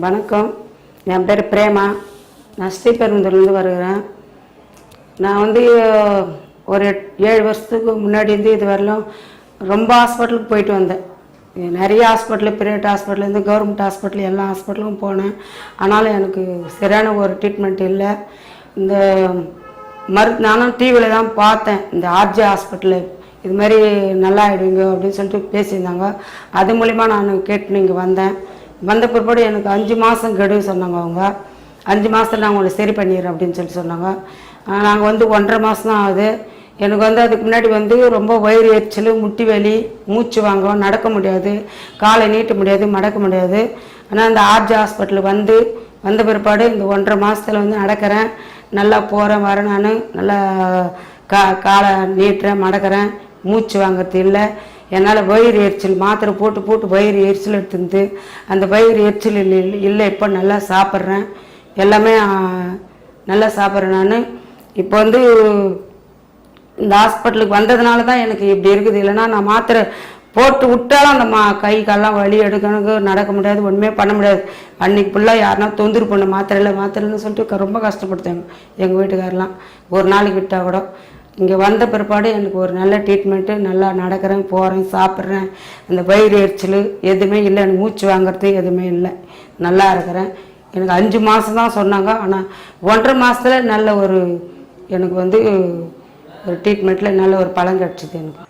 வணக்கம். என் பேர் பிரேமா. நான் ஸ்ரீபெரும்புதூர்லேருந்து வருகிறேன். நான் வந்து ஒரு ஏழு வருஷத்துக்கு முன்னாடி இருந்து இது வரலும் ரொம்ப ஹாஸ்பிட்டலுக்கு போயிட்டு வந்தேன். நிறைய ஹாஸ்பிட்டலு பிரைவேட் ஹாஸ்பிட்டலேருந்து கவர்மெண்ட் ஹாஸ்பிட்டல் எல்லா ஹாஸ்பிட்டலுக்கும் போனேன். ஆனாலும் எனக்கு சரியான ஒரு ட்ரீட்மெண்ட் இல்லை. இந்த மரு நானும் டிவியில் தான் பார்த்தேன். இந்த ஆர்ஜே ஹாஸ்பிட்டலு இது மாதிரி நல்லா ஆகிடுவீங்க அப்படின்னு சொல்லிட்டு பேசியிருந்தாங்க. அது மூலிமா நான் கேட்டு இங்கே வந்தேன். வந்த பிற்பாடு எனக்கு அஞ்சு மாதம் கெடுவு சொன்னாங்க அவங்க. அஞ்சு மாதத்தில் நான் உங்களை சரி பண்ணிடுறேன் அப்படின்னு சொல்லி சொன்னாங்க. நாங்கள் வந்து ஒன்றரை மாதம் தான் ஆகுது. எனக்கு வந்து அதுக்கு முன்னாடி வந்து ரொம்ப வயிறு எரிச்சல் முட்டி வலி மூச்சு வாங்கும் நடக்க முடியாது. காலை நீட்ட முடியாது மடக்க முடியாது. ஆனால் இந்த ஆர்ஜி ஹாஸ்பிட்டல் வந்து வந்த பிற்பாடு இந்த ஒன்றரை மாதத்தில் வந்து நடக்கிறேன். நல்லா போகிறேன் வரேன் நான். நல்லா கா காலை நீட்டுறேன் மடக்கிறேன். மூச்சு வாங்குறது இல்லை. என்னால் வயிறு எரிச்சல் மாத்திரை போட்டு போட்டு வயிறு எரிச்சல் எடுத்துருந்து அந்த வயிறு எரிச்சல் இல்லை இல்லை இப்போ நல்லா சாப்பிட்றேன். எல்லாமே நல்லா சாப்பிட்றேன் நான். இப்போ வந்து இந்த ஹாஸ்பிட்டலுக்கு வந்ததுனால தான் எனக்கு இப்படி இருக்குது. இல்லைன்னா நான் மாத்திரை போட்டு விட்டாலும் அந்த மா கை கால்லாம் வலி எடுக்கணுங்க நடக்க முடியாது ஒன்றுமே பண்ண முடியாது. அன்னைக்கு ஃபுல்லாக யாருனா தொந்தரவு பண்ண மாத்திரை இல்லை மாத்திரைன்னு சொல்லிட்டு ரொம்ப கஷ்டப்படுத்தாங்க எங்கள் வீட்டுக்காரெலாம் ஒரு நாளைக்கு விட்டால் கூட. இங்கே வந்த பிற்பாடு எனக்கு ஒரு நல்ல ட்ரீட்மெண்ட்டு நல்லா நடக்கிறேன் போகிறேன் சாப்பிட்றேன். அந்த வயிறு எரிச்சல் எதுவுமே இல்லை. எனக்கு மூச்சு வாங்குறது எதுவுமே இல்லை. நல்லா இருக்கிறேன். எனக்கு அஞ்சு மாதம் தான் சொன்னாங்க. ஆனால் ஒன்றரை மாதத்துல நல்ல ஒரு எனக்கு வந்து ஒரு ட்ரீட்மெண்ட்டில் நல்ல ஒரு பலன் கிடச்சிது எனக்கு.